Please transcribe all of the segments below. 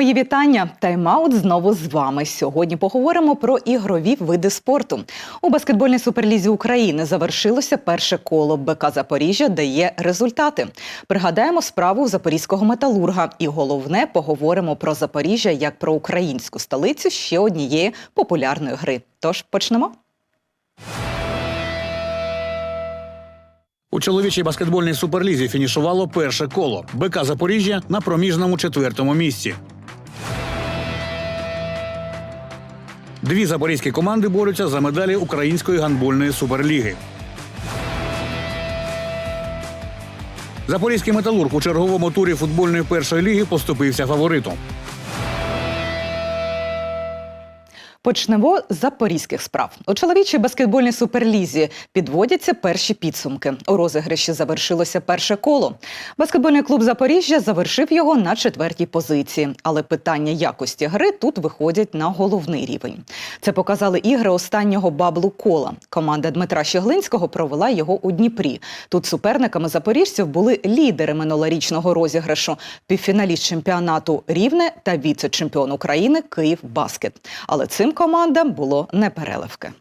Мої вітання. Тайм-аут знову з вами. Сьогодні поговоримо про ігрові види спорту. У баскетбольній суперлізі України завершилося перше коло. БК Запоріжжя дає результати. Пригадаємо справу запорізького металурга. І головне поговоримо про Запоріжжя як про українську столицю ще однієї популярної гри. Тож почнемо. У чоловічій баскетбольній суперлізі фінішувало перше коло. БК Запоріжжя на проміжному четвертому місці. Дві запорізькі команди борються за медалі Української гандбольної суперліги. Запорізький металург у черговому турі футбольної першої ліги поступився фаворитом. Почнемо з запорізьких справ. У чоловічій баскетбольній суперлізі підводяться перші підсумки. У розіграші завершилося перше коло. Баскетбольний клуб Запоріжжя завершив його на четвертій позиції. Але питання якості гри тут виходять на головний рівень. Це показали ігри останнього баблу кола. Команда Дмитра Щеглинського провела його у Дніпрі. Тут суперниками запоріжців були лідери минулорічного розіграшу, півфіналіст чемпіонату Рівне та віце-чемпіон України Київ Баскет. Але цим командам було не переливки.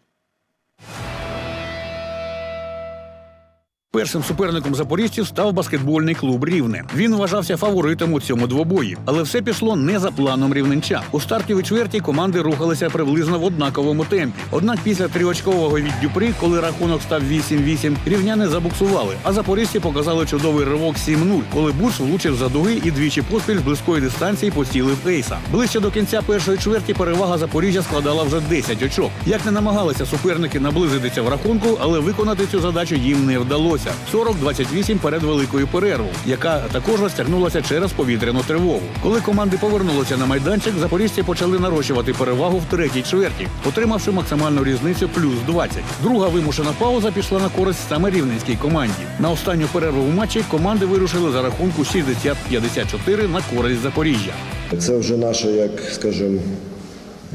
Першим суперником запоріжців став баскетбольний клуб Рівне. Він вважався фаворитом у цьому двобої, але все пішло не за планом рівненча. У стартовій чверті команди рухалися приблизно в однаковому темпі. Однак після тріочкового від Дюпри, коли рахунок став 8-8, рівняни забуксували. А запоріжці показали чудовий ривок 7-0, коли Буш влучив за дуги і двічі поспіль з близької дистанції поцілив Ейса. Ближче до кінця першої чверті перевага Запоріжжя складала вже 10 очок. Як не намагалися суперники наблизитися в рахунку, але виконати цю задачу їм не вдалося. 40-28 перед великою перервою, яка також розтягнулася через повітряну тривогу. Коли команди повернулися на майданчик, запоріжці почали нарощувати перевагу в третій чверті, отримавши максимальну різницю плюс 20. Друга вимушена пауза пішла на користь саме рівненській команді. На останню перерву в матчі команди вирушили за рахунку 60-54 на користь Запоріжжя. Це вже наша, як скажімо,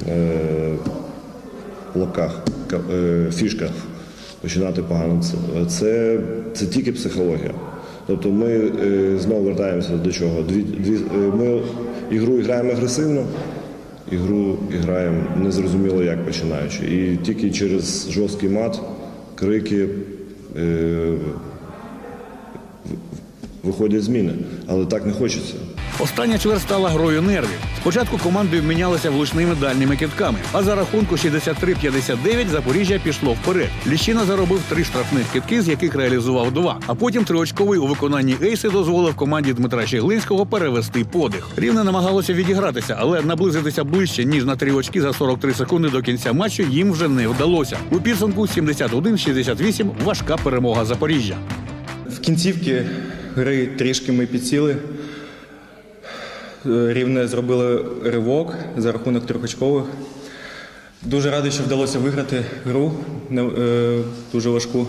е, в лапках, е, фішка починати погано. Це, це, тільки психологія. Тобто ми е, знову вертаємося до чого. Дві, дві, е, ми ігру граємо агресивно, ігру граємо незрозуміло як починаючи. І тільки через жорсткий мат, крики. Е, виходять зміни, але так не хочеться. Остання чверть стала грою нервів. Спочатку команди обмінялися влучними дальніми китками, а за рахунку 63-59 Запоріжжя пішло вперед. Ліщина заробив три штрафних китки, з яких реалізував два. А потім триочковий у виконанні ейси дозволив команді Дмитра Щеглинського перевести подих. Рівне намагалося відігратися, але наблизитися ближче ніж на три очки за 43 секунди до кінця матчу їм вже не вдалося. У підсумку 71-68 важка перемога Запоріжжя. В кінцівці гри трішки ми підсіли. Е, Рівне зробили ривок за рахунок трьохочкових. Дуже радий, що вдалося виграти гру е, дуже важку.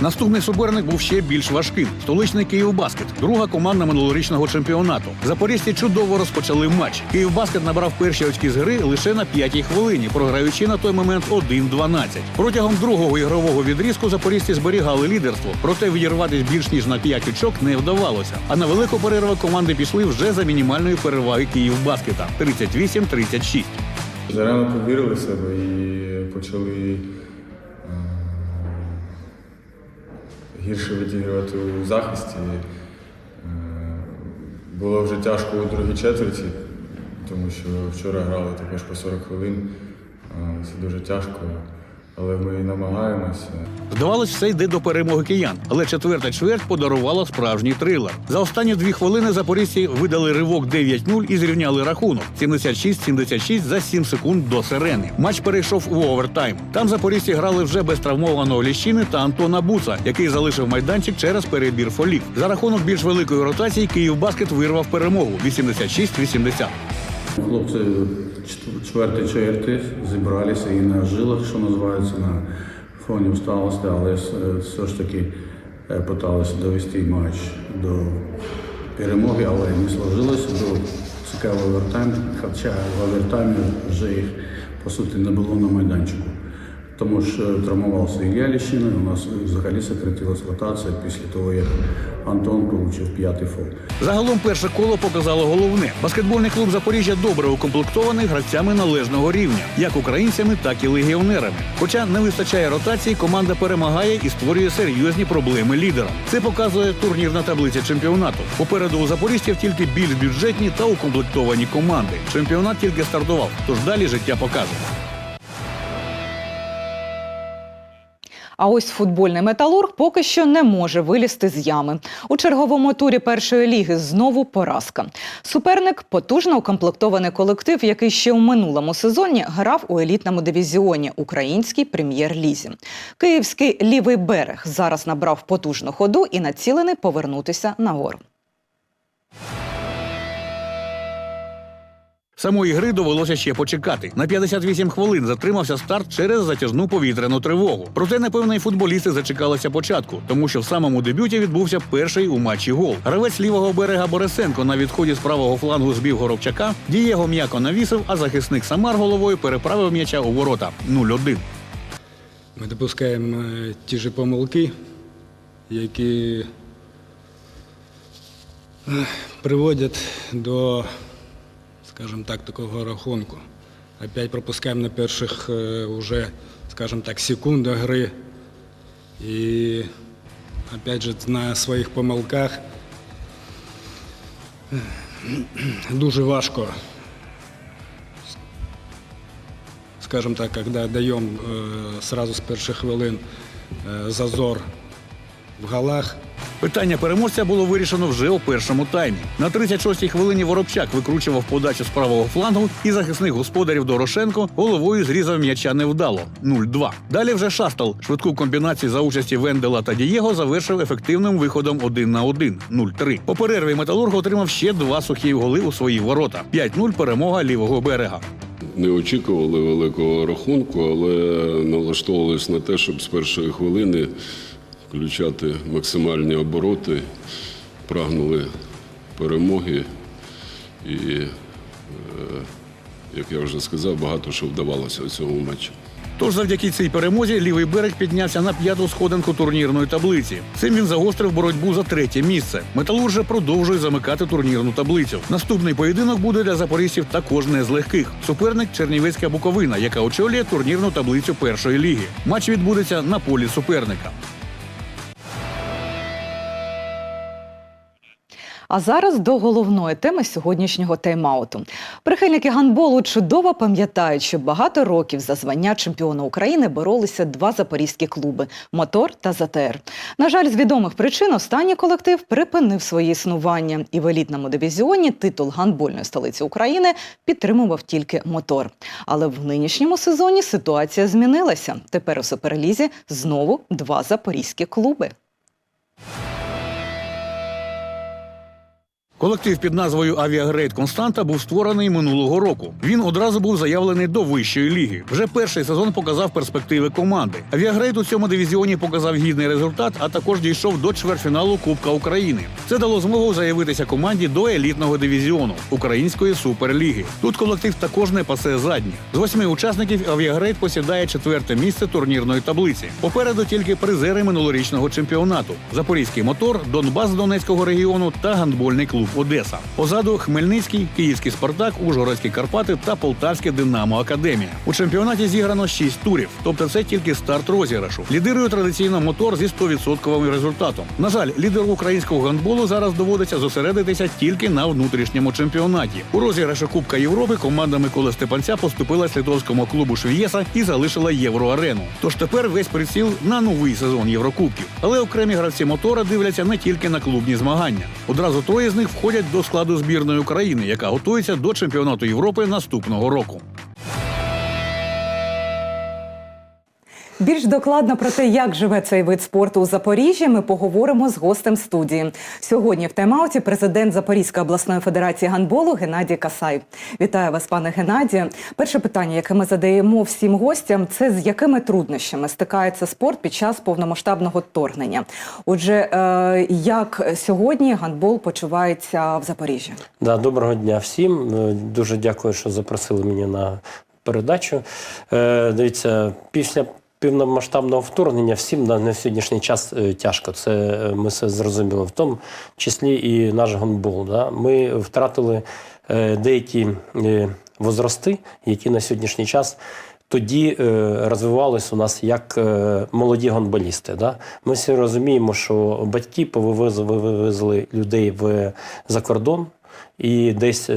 Наступний суперник був ще більш важким. Столичний Київбаскет, друга команда минулорічного чемпіонату. Запорізьці чудово розпочали матч. Київбаскет набрав перші очки з гри лише на п'ятій хвилині, програючи на той момент 1-12. Протягом другого ігрового відрізку запорізьці зберігали лідерство, проте відірватися більш ніж на 5 очок не вдавалося. А на велику перерву команди пішли вже за мінімальною переваги Київбаскета 38-36. Зарано повірили в себе і почали гірше відігрувати у захисті. Е, Було вже тяжко у другій четверті, тому що вчора грали також по 40 хвилин. Е, Це дуже тяжко, але ми намагаємося. Здавалось, все йде до перемоги киян, але четверта чверть подарувала справжній трилер. За останні дві хвилини запорізьці видали ривок 9-0 і зрівняли рахунок 76-76 за 7 секунд до сирени. Матч перейшов у овертайм. Там запорізьці грали вже без травмованого Ліщини та Антона Буца, який залишив майданчик через перебір фолів. За рахунок більш великої ротації Київбаскет вирвав перемогу 86-80. Хлопці чверти черти зібралися і на жилах, що називається, на фоні усталості, але все ж таки е, питалися довести матч до перемоги, але не сложилось. Був цікавий овертайм, хоча в овертаймі вже їх по суті не було на майданчику. Тому що травмувався Ілля Ліщина, у нас взагалі сократилась ротація після того, як Антон отримав п'ятий фол. Загалом перше коло показало головне. Баскетбольний клуб Запоріжжя добре укомплектований гравцями належного рівня, як українцями, так і легіонерами. Хоча не вистачає ротації, команда перемагає і створює серйозні проблеми лідерам. Це показує турнірна таблиця чемпіонату. Попереду у запоріжців тільки більш бюджетні та укомплектовані команди. Чемпіонат тільки стартував, тож далі життя покаже. А ось футбольний металург поки що не може вилізти з ями. У черговому турі першої ліги знову поразка. Суперник потужно укомплектований колектив, який ще у минулому сезоні грав у елітному дивізіоні українській прем'єр-лізі. Київський лівий берег зараз набрав потужну ходу і націлений повернутися нагору. Самої гри довелося ще почекати. На 58 хвилин затримався старт через затяжну повітряну тривогу. Проте, напевно, і футболісти зачекалися початку, тому що в самому дебюті відбувся перший у матчі гол. Гравець лівого берега Борисенко на відході з правого флангу збив Горобчака. Дієго м'яко навісив, а захисник Самар головою переправив м'яча у ворота 0-1. Ми допускаємо е, ті ж помилки, які приводять до, скажімо так, такого рахунку. Опять пропускаємо на перших е, уже, скажімо так, секундах гри. І опять же на своїх помилках ех, дуже важко скажем так, когда даем э, сразу с первых хвилин э, зазор в голах, Питання переможця було вирішено вже у першому таймі. На 36-й хвилині Воробчак викручував подачу з правого флангу, і захисник господарів Дорошенко головою зрізав м'яча невдало 0-2. Далі вже Шастал швидку комбінацію за участі Вендела та Дієго завершив ефективним виходом 1 на 1 0-3. По перерві металург отримав ще два сухі голи у свої ворота. 5-0 перемога лівого берега. Не очікували великого рахунку, але налаштовувалися на те, щоб з першої хвилини включати максимальні обороти, прагнули перемоги. І, е, як я вже сказав, багато що вдавалося у цьому матчі. Тож завдяки цій перемозі лівий берег піднявся на п'яту сходинку турнірної таблиці. Цим він загострив боротьбу за третє місце. Металург же продовжує замикати турнірну таблицю. Наступний поєдинок буде для запорізьків також не з легких. Суперник Чернівецька Буковина, яка очолює турнірну таблицю першої ліги. Матч відбудеться на полі суперника. А зараз до головної теми сьогоднішнього тайм-ауту. Прихильники гандболу чудово пам'ятають, що багато років за звання чемпіона України боролися два запорізькі клуби Мотор та ЗТР. На жаль, з відомих причин останній колектив припинив своє існування, і в елітному дивізіоні титул гандбольної столиці України підтримував тільки мотор. Але в нинішньому сезоні ситуація змінилася. Тепер у суперлізі знову два запорізькі клуби. Колектив під назвою Авіагрейд Константа був створений минулого року. Він одразу був заявлений до вищої ліги. Вже перший сезон показав перспективи команди. Авіагрейд у цьому дивізіоні показав гідний результат, а також дійшов до чвертьфіналу Кубка України. Це дало змогу заявитися команді до елітного дивізіону Української суперліги. Тут колектив також не пасе задні. З восьми учасників Авіагрейд посідає четверте місце турнірної таблиці. Попереду тільки призери минулорічного чемпіонату: Запорізький мотор, Донбас Донецького регіону та гандбольний клуб Одеса. Позаду Хмельницький, Київський Спартак, Ужгородські Карпати та Полтавське Динамо Академія. У чемпіонаті зіграно 6 турів, тобто це тільки старт розіграшу. Лідирує традиційно мотор зі 100% результатом. На жаль, лідеру українського гандболу зараз доводиться зосередитися тільки на внутрішньому чемпіонаті. У розіграші Кубка Європи команда Миколи Степанця поступила литовському клубу Швієса і залишила євроарену. Тож тепер весь приціл на новий сезон Єврокубків. Але окремі гравці мотора дивляться не тільки на клубні змагання. Одразу троє з них входять до складу збірної України, яка готується до чемпіонату Європи наступного року. Більш докладно про те, як живе цей вид спорту у Запоріжжі, ми поговоримо з гостем студії. Сьогодні в тайм-ауті президент Запорізької обласної федерації гандболу Геннадій Касай. Вітаю вас, пане Геннадію. Перше питання, яке ми задаємо всім гостям, це з якими труднощами стикається спорт під час повномасштабного вторгнення. Отже, е, як сьогодні гандбол почувається в Запоріжжі? Да, доброго дня всім. Е, Дуже дякую, що запросили мене на передачу. Е, Дивіться, після півномасштабного вторгнення всім на, сьогоднішній час е, тяжко. Це е, ми все зрозуміли, в тому числі і наш гонбол. Да? Ми втратили е, деякі возрасти, які на сьогоднішній час. Тоді розвивались у нас як молоді гонболісти. Да? Ми всі розуміємо, що батьки повивезли людей в, за кордон і десь.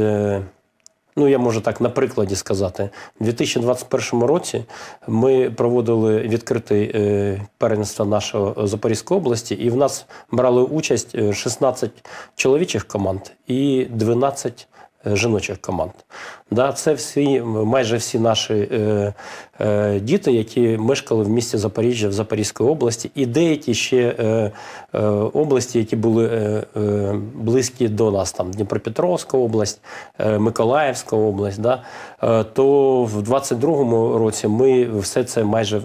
Е, Ну, я можу так на прикладі сказати. У 2021 році ми проводили відкрите е, первенство нашого Запорізької області, і в нас брали участь е, 16 чоловічих команд і 12 е, жіночих команд. Да, це всі, майже всі наші е, е, діти, які мешкали в місті Запоріжжя в Запорізькій області, і деякі ще е, е, області, які були е, е, близькі до нас, там Дніпропетровська область, е, Миколаївська область. Да, е, то в 22-му році ми все це майже е,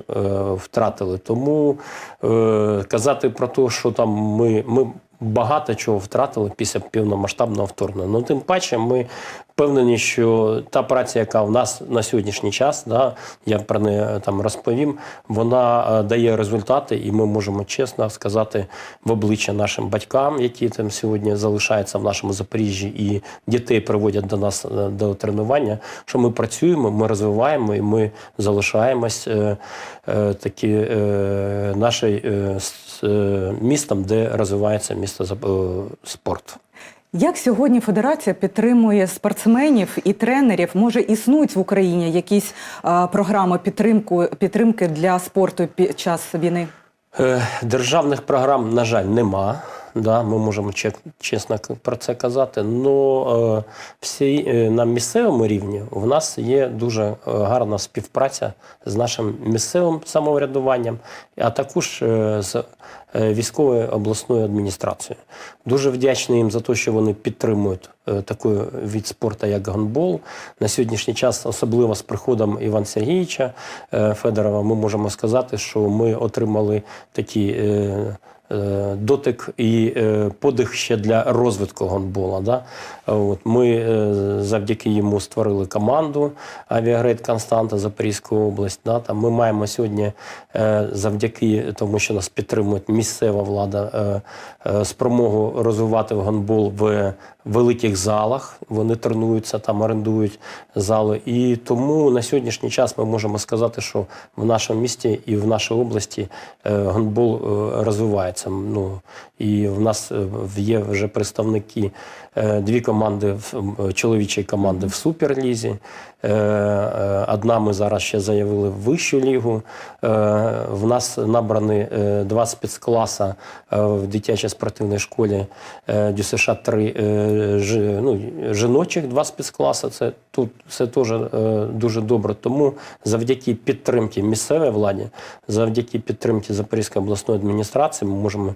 втратили. Тому е, казати про те, що там ми. ми Багато чого втратили після повномасштабного вторгнення. Ну тим паче, ми впевнені, що та праця, яка в нас на сьогоднішній час, да, я про неї там розповім, вона е, дає результати, і ми можемо чесно сказати в обличчя нашим батькам, які там сьогодні залишаються в нашому Запоріжжі, і дітей приводять до нас е, до тренування. Що ми працюємо, ми розвиваємо і ми залишаємось е, е, такі е, нашою е, е, містом, де розвивається місто е, спорт. Як сьогодні федерація підтримує спортсменів і тренерів? Може, існують в Україні якісь е, програми підтримку, підтримки для спорту під час війни? Е, Державних програм, на жаль, нема. Да, ми можемо чесно про це казати. Но е, всі е, на місцевому рівні в нас є дуже е, гарна співпраця з нашим місцевим самоврядуванням, а також е, з військовою обласною адміністрацією. Дуже вдячний їм за те, що вони підтримують такий від спорту, як гандбол. На сьогоднішній час, особливо з приходом Івана Сергійовича Федорова, ми можемо сказати, що ми отримали такі. Е, Дотик і е, подих ще для розвитку гонбола. Да? От, ми е, завдяки йому створили команду Авіагрейд Константа Запорізька область. Да? Там ми маємо сьогодні, завдяки тому, що нас підтримує місцева влада, спромогу розвивати гонбол в великих залах. Вони тренуються там, орендують зали. І тому на сьогоднішній час ми можемо сказати, що в нашому місті і в нашій області е, гандбол е, розвивається. Ну, і в нас е, є вже представники дві команди м, команди в суперлізі. Е, е, Одна ми зараз ще заявили в вищу лігу. Е, В нас набрані два спецкласа е, в дитячій спортивній школі ДЮСШ 3 ну, жіночих два спецкласи. Це тут все теж дуже добре. Тому завдяки підтримки місцевої владі, завдяки підтримки Запорізької обласної адміністрації, ми можемо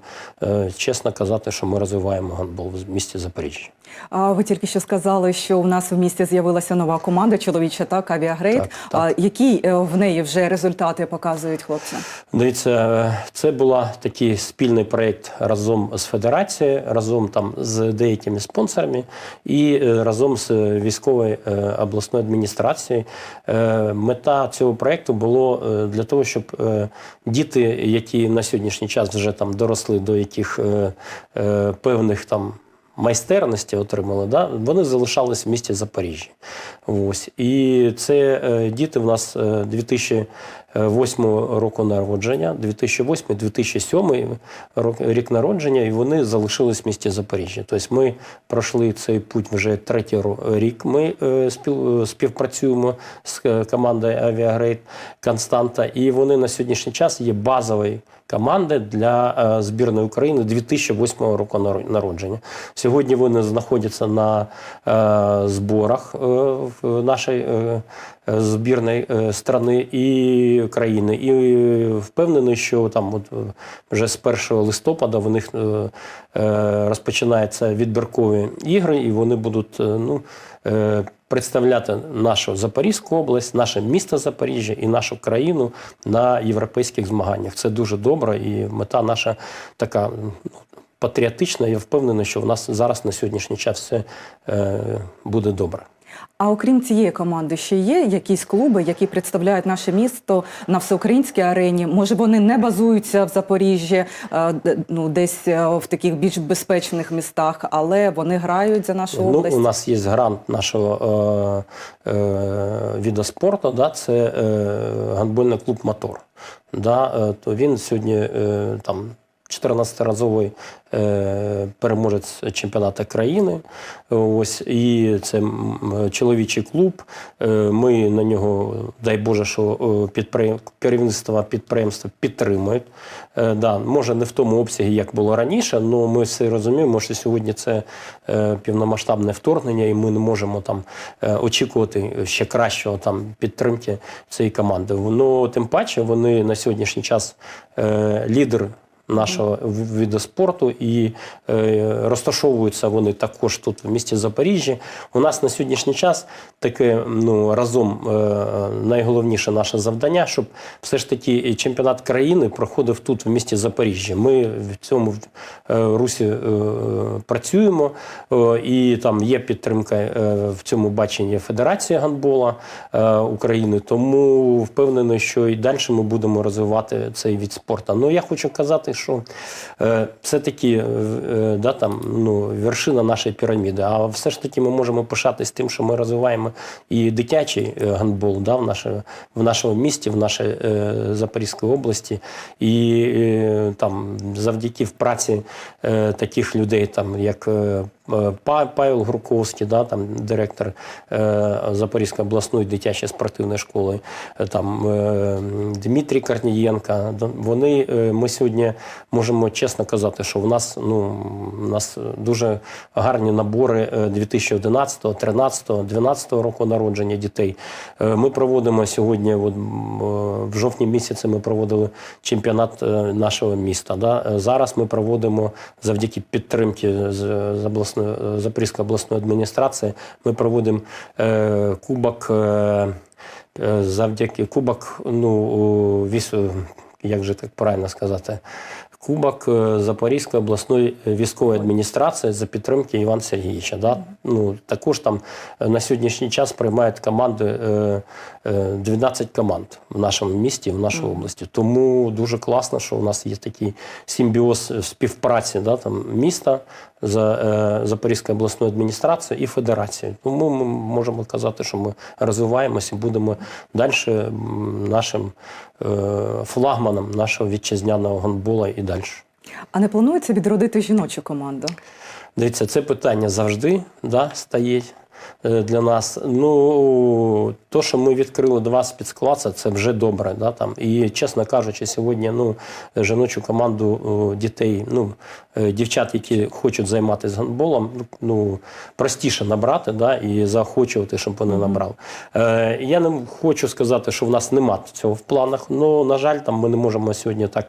чесно казати, що ми розвиваємо гандбол в місті Запоріжжя. А ви тільки що сказали, що у нас в місті з'явилася нова команда чоловіча, так авіагрейд. Так, так. А які е, в неї вже результати показують хлопці? Дивіться, е, це був такий спільний проєкт разом з федерацією, разом там з деякими спонсорами і е, разом з військовою е, обласною адміністрацією. Мета цього проєкту було е, для того, щоб діти, які на сьогоднішній час вже там доросли до яких певних там. Майстерності отримали, да? вони залишались в місті Запоріжжя. Ось. І це е, діти в нас е, 2008 року народження, 2008-2007 рік народження, і вони залишились в місті Запоріжжя. Тобто ми пройшли цей путь вже третій рік. Ми е, спів, співпрацюємо з е, командою Авіагрейд Константа, і вони на сьогоднішній час є базовою команди для е, збірної України 2008 року наро- народження. Сьогодні вони знаходяться на е, зборах е, в е, збірної страни і країни. І впевнений, що там от, вже з 1 листопада в них розпочинаються відбіркові ігри, і вони будуть ну, представляти нашу Запорізьку область, наше місто Запоріжжя і нашу країну на європейських змаганнях. Це дуже добре, і мета наша така. ну, Патріотична, я впевнений, що в нас зараз на сьогоднішній час все е, буде добре. А окрім цієї команди, ще є якісь клуби, які представляють наше місто на всеукраїнській арені. Може, вони не базуються в Запоріжжі, е, ну десь е, в таких більш безпечних містах, але вони грають за нашу Ну, область. у нас є грант нашого е, е, спорту, да, це е, гандбольний клуб Мотор. Да, е, то він сьогодні е, там 14-разовий е, переможець чемпіонату країни. Ось і це чоловічий клуб. Е, Ми на нього, дай Боже, що е, підприєм- керівництво підприємства підтримують. Е, Да, може не в тому обсягі, як було раніше, але ми все розуміємо, що сьогодні це е, повномасштабне вторгнення, і ми не можемо там е, очікувати ще кращого там підтримки цієї команди. Ну тим паче вони на сьогоднішній час е, лідер нашого виду спорту і е, розташовуються вони також тут в місті Запоріжжі. У нас на сьогоднішній час таке ну разом е, найголовніше наше завдання, щоб все ж таки чемпіонат країни проходив тут в місті Запоріжжя. Ми в цьому е, русі е, працюємо, е, і там є підтримка е, в цьому баченні Федерації гандбола е, України. Тому впевнений, що і далі ми будемо розвивати цей від спорту. Ну я хочу казати, що е, все таки е, е, да, там, ну, вершина нашої піраміди. А все ж таки ми можемо пишатись тим, що ми розвиваємо і дитячий гандбол да, в, наше, в нашому місті, в нашій Запорізькій області. І там завдяки в праці таких людей, там як Павел Груковський, да, там директор е, Запорізької обласної дитячої спортивної школи, е, там е, Дмитрій Корнієнка. Вони е, ми сьогодні можемо чесно казати, що в нас ну у нас дуже гарні набори е, 2011, 13, 12 року народження дітей. Е, Ми проводимо сьогодні, от, е, в жовтні місяці ми проводили чемпіонат е, нашого міста. Да? Зараз ми проводимо завдяки підтримки з, з обласної е, Запорізької обласної адміністрації. Ми проводимо е, кубок. Е, Завдяки кубок, ну віс, як же так правильно сказати, кубок Запорізької обласної військової адміністрації за підтримки Івана Сергійовича. Да? Ну, також там на сьогоднішній час приймають команди 12 команд в нашому місті, в нашій області. Тому дуже класно, що у нас є такий симбіоз співпраці да, там, міста за е, Запорізькою обласною адміністрацією і федерацією. Тому ми можемо казати, що ми розвиваємося і будемо далі нашим е, флагманом нашого вітчизняного гандбола і далі. А не планується відродити жіночу команду? Дивіться, це питання завжди да, стає е, для нас. Ну, то, що ми відкрили два спецкласи, це вже добре. Да, там. І, чесно кажучи, сьогодні ну, жіночу команду о, дітей, ну, е, дівчат, які хочуть займатися гандболом, ну, простіше набрати да, і заохочувати, щоб вони набрали. Е, я не хочу сказати, що в нас нема цього в планах, але, на жаль, там ми не можемо сьогодні так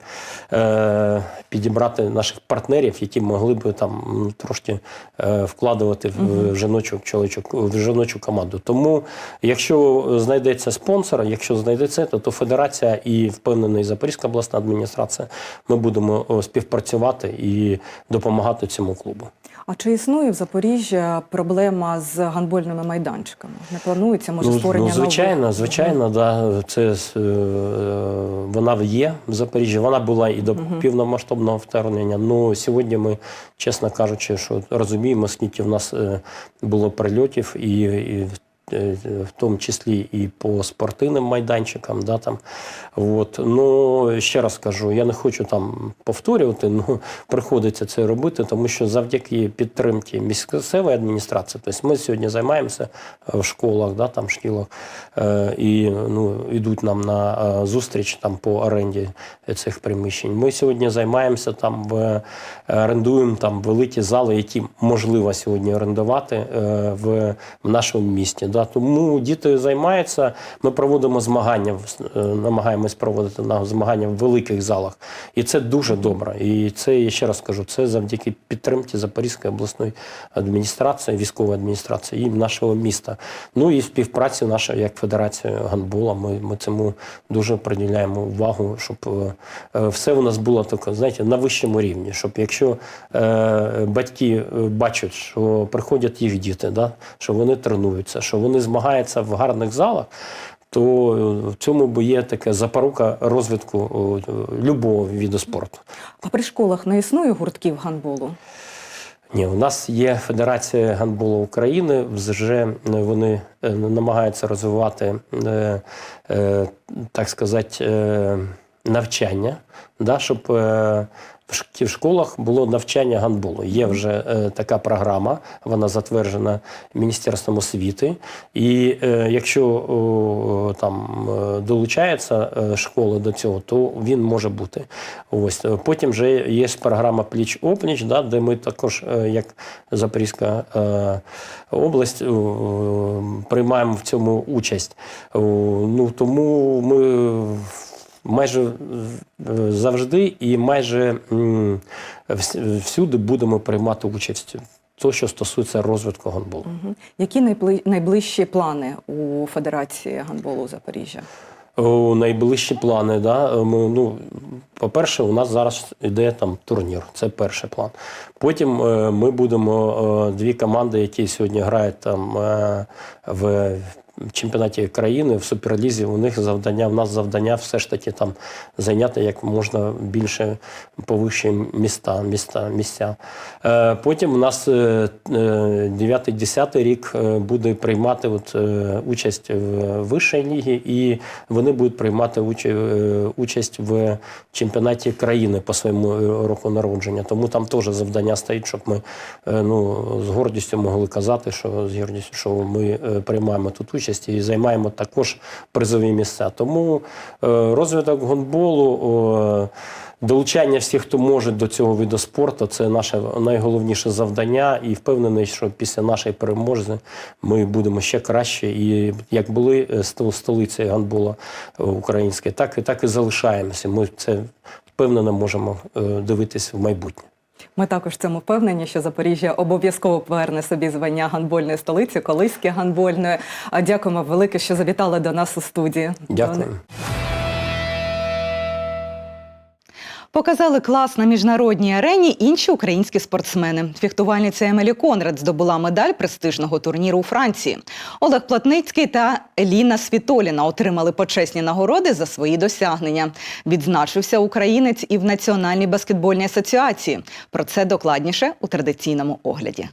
е, підібрати наших партнерів, які могли б там трошки е, вкладувати в жіночу чоловічу в жіночу команду. Тому, якщо знайдеться спонсор, якщо знайдеться, то, то федерація і впевнений Запорізька обласна адміністрація, ми будемо співпрацювати і допомагати цьому клубу. А чи існує в Запоріжжі проблема з гандбольними майданчиками? Не планується, може, створення ну, звичайно, нових? звичайно, да, це е, вона є в Запоріжжі. Вона була і до повномасштабного вторгнення. Ну сьогодні ми, чесно кажучи, що розуміємо, скільки в нас е, було прильотів і. і в тому числі і по спортивним майданчикам. Да, там. От. Ну, ще раз кажу, я не хочу там повторювати, ну, приходиться це робити, тому що завдяки підтримці місцевої адміністрації, тобто ми сьогодні займаємося е, в школах, да, там, шкілах, е, і ну, йдуть нам на е, зустріч там, по оренді цих приміщень. Ми сьогодні займаємося там, орендуємо там великі зали, які можливо сьогодні орендувати е, в нашому місті. Да. Тому діти займаються, ми проводимо змагання, е, намагаємось проводити на змагання в великих залах. І це дуже добре. І це, я ще раз кажу, це завдяки підтримці Запорізької обласної адміністрації, військової адміністрації і нашого міста. Ну і співпраці нашої як Федерація гандбола. Ми, ми цьому дуже приділяємо увагу, щоб е, е, все у нас було таке, знаєте, на вищому рівні. Щоб якщо е, батьки бачать, що приходять їх діти, да, що вони тренуються, що вони вони змагаються в гарних залах, то е, в цьому бо є така запорука розвитку е, любого виду спорту. А при школах не існує гуртків гандболу? Ні, у нас є Федерація гандболу України. Вже вони е, намагаються розвивати, так сказати, навчання, да, щоб в школах було навчання гандболу. Є вже е, така програма, вона затверджена Міністерством освіти. І е, якщо о, там е, долучаються е, школи до цього, то він може бути. Ось Е, потім вже є програма пліч опліч, да, де ми також, е, як Запорізька е, область, е, приймаємо в цьому участь. О, Ну тому ми майже завжди і майже всюди будемо приймати участь. То, що стосується розвитку гандболу. Мгм. Які найбли- найближчі плани у Федерації гандболу Запоріжжя? О, найближчі плани, да. Ми, ну, по-перше, у нас зараз йде там турнір. Це перший план. Потім е, ми будемо е, дві команди, які сьогодні грають там е, в чемпіонаті країни, в суперлізі. У них завдання, в нас завдання все ж таки там зайняти як можна більше повищі міста, міста, місця. Е, Потім у нас 9-10 рік е, буде приймати от, е, участь в вищій лігі, і вони будуть приймати е, участь в чемпіонаті країни по своєму е, року народження. Тому там теж завдання стоїть, щоб ми е, ну, з гордістю могли казати, що з гордістю, що ми е, приймаємо тут участь і займаємо також призові місця. Тому е, розвиток гандболу. е, Долучання всіх, хто може до цього виду спорту, це наше найголовніше завдання. І впевнений, що після нашої переможки ми будемо ще краще. І як були е, стол- столицею гандболу е, української, так і так і залишаємося. Ми це впевнено можемо дивитися в майбутнє. Ми також в цьому впевнені, що Запоріжжя обов'язково поверне собі звання гандбольної столиці, колиськи гандбольної. А дякуємо велике, що завітали до нас у студії. Дякую. Показали клас на міжнародній арені інші українські спортсмени. Фехтувальниця Емелі Конрад здобула медаль престижного турніру у Франції. Олег Платницький та Еліна Світоліна отримали почесні нагороди за свої досягнення. Відзначився українець і в Національній баскетбольній асоціації. Про це докладніше у традиційному огляді.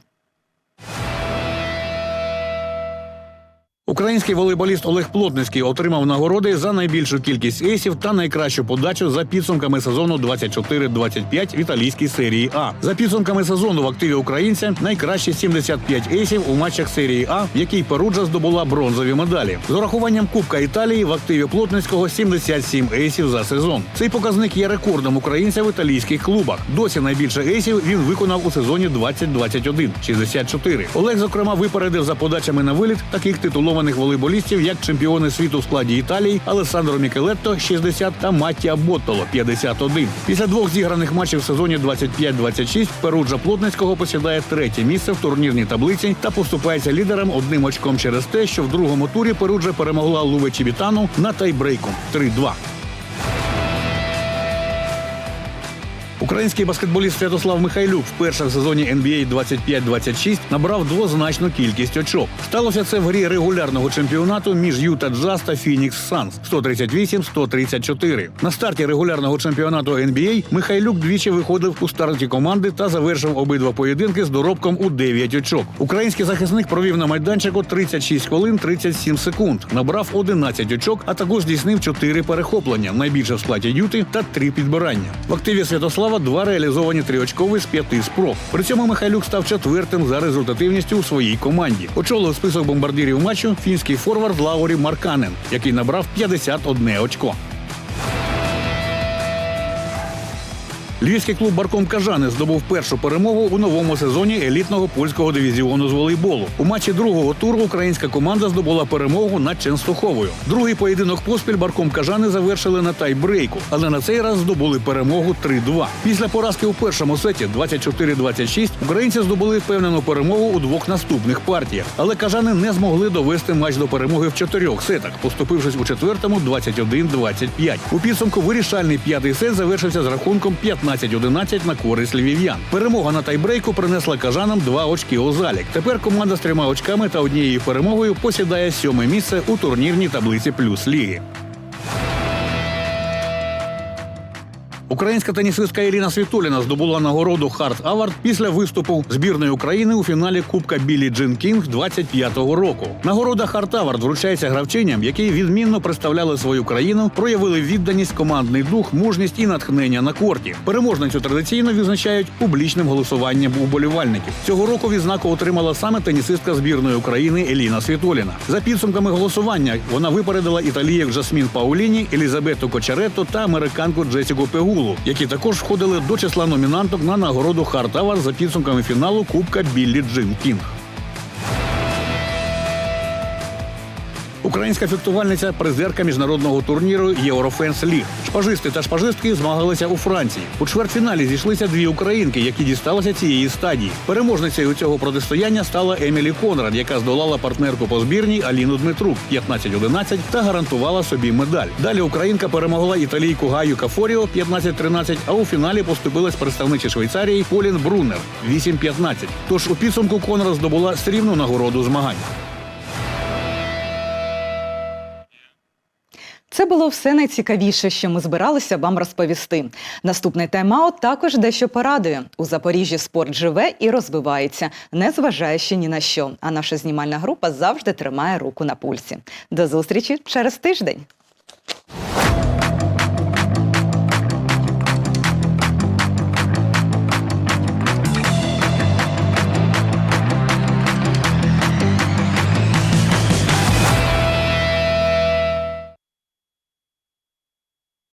Український волейболіст Олег Плотницький отримав нагороди за найбільшу кількість ейсів та найкращу подачу за підсумками сезону 24-25 в італійській серії А. За підсумками сезону в активі українця найкращі 75 ейсів у матчах серії А, в якій Перуджа здобула бронзові медалі. З урахуванням Кубка Італії в активі Плотницького 77 ейсів за сезон. Цей показник є рекордом українця в італійських клубах. Досі найбільше ейсів він виконав у сезоні 2021 – 64. Олег, зокрема, випередив за подачами на виліт таких титулованих волейболістів, як чемпіони світу в складі Італії Алесандро Мікелетто 60 та Маттія Боттоло 51. Після двох зіграних матчів в сезоні 25-26 Перуджа Плотницького посідає третє місце в турнірній таблиці та поступається лідером одним очком через те, що в другому турі Перуджа перемогла Луве Чібітану на тайбрейку 3-2. Український баскетболіст Святослав Михайлюк вперше в сезоні NBA 25-26 набрав двозначну кількість очок. Сталося це в грі регулярного чемпіонату між Юта Джаз та Фінікс Санс 138-134. На старті регулярного чемпіонату NBA Михайлюк двічі виходив у старті команди та завершив обидва поєдинки з доробком у 9 очок. Український захисник провів на майданчику 36 хвилин 37 секунд, набрав 11 очок, а також здійснив 4 перехоплення, найбільше в складі Юти та 3 підбирання. В активі Святослава два реалізовані триочкові з п'яти спроб. При цьому Михайлюк став четвертим за результативністю у своїй команді. Очолив список бомбардирів матчу фінський форвард Лаурі Марканен, який набрав 51 очко. Львівський клуб Барком Кажани здобув першу перемогу у новому сезоні елітного польського дивізіону з волейболу. У матчі другого туру українська команда здобула перемогу над Ченстоховою. Другий поєдинок поспіль Барком Кажани завершили на тайбрейку, але на цей раз здобули перемогу 3-2. Після поразки у першому сеті 24-26 українці здобули впевнену перемогу у двох наступних партіях. Але кажани не змогли довести матч до перемоги в чотирьох сетах, поступившись у четвертому 21-25. У підсумку вирішальний п'ятий сет завершився з рахунком 15 15-11 на користь львів'ян. Перемога на тайбрейку принесла кажанам два очки у залік. Тепер команда з трьома очками та однією перемогою посідає сьоме місце у турнірній таблиці плюс ліги. Українська тенісистка Ірина Світоліна здобула нагороду Харт Авард після виступу збірної України у фіналі Кубка Білі Джин Кінг 25-го року. Нагорода Харт Авард вручається гравчиням, які відмінно представляли свою країну, проявили відданість, командний дух, мужність і натхнення на корті. Переможницю традиційно відзначають публічним голосуванням уболівальників. Цього року відзнаку отримала саме тенісистка збірної України Еліна Світоліна. За підсумками голосування вона випередила італієк Жасмін Пауліні, Елізабету Кочаретто та американку Джесіку Пегулу, які також входили до числа номінанток на нагороду Хартавар за підсумками фіналу Кубка Біллі Джин Кінг. Українська фехтувальниця призерка міжнародного турніру Єврофенс Ліг. Шпажисти та шпажистки змагалися у Франції. У чвертьфіналі зійшлися дві українки, які дісталися цієї стадії. Переможницею цього протистояння стала Емілі Конрад, яка здолала партнерку по збірній Аліну Дмитрук 15-11 та гарантувала собі медаль. Далі українка перемогла італійку Гаю Кафоріо 15-13, а у фіналі поступилась представниця Швейцарії Полін Брунер 8-15. Тож у підсумку Конрад здобула срібну нагороду змагань. Було все найцікавіше, що ми збиралися вам розповісти. Наступний тайм-аут також дещо порадує. У Запоріжжі спорт живе і розвивається, незважаючи ні на що. А наша знімальна група завжди тримає руку на пульсі. До зустрічі через тиждень.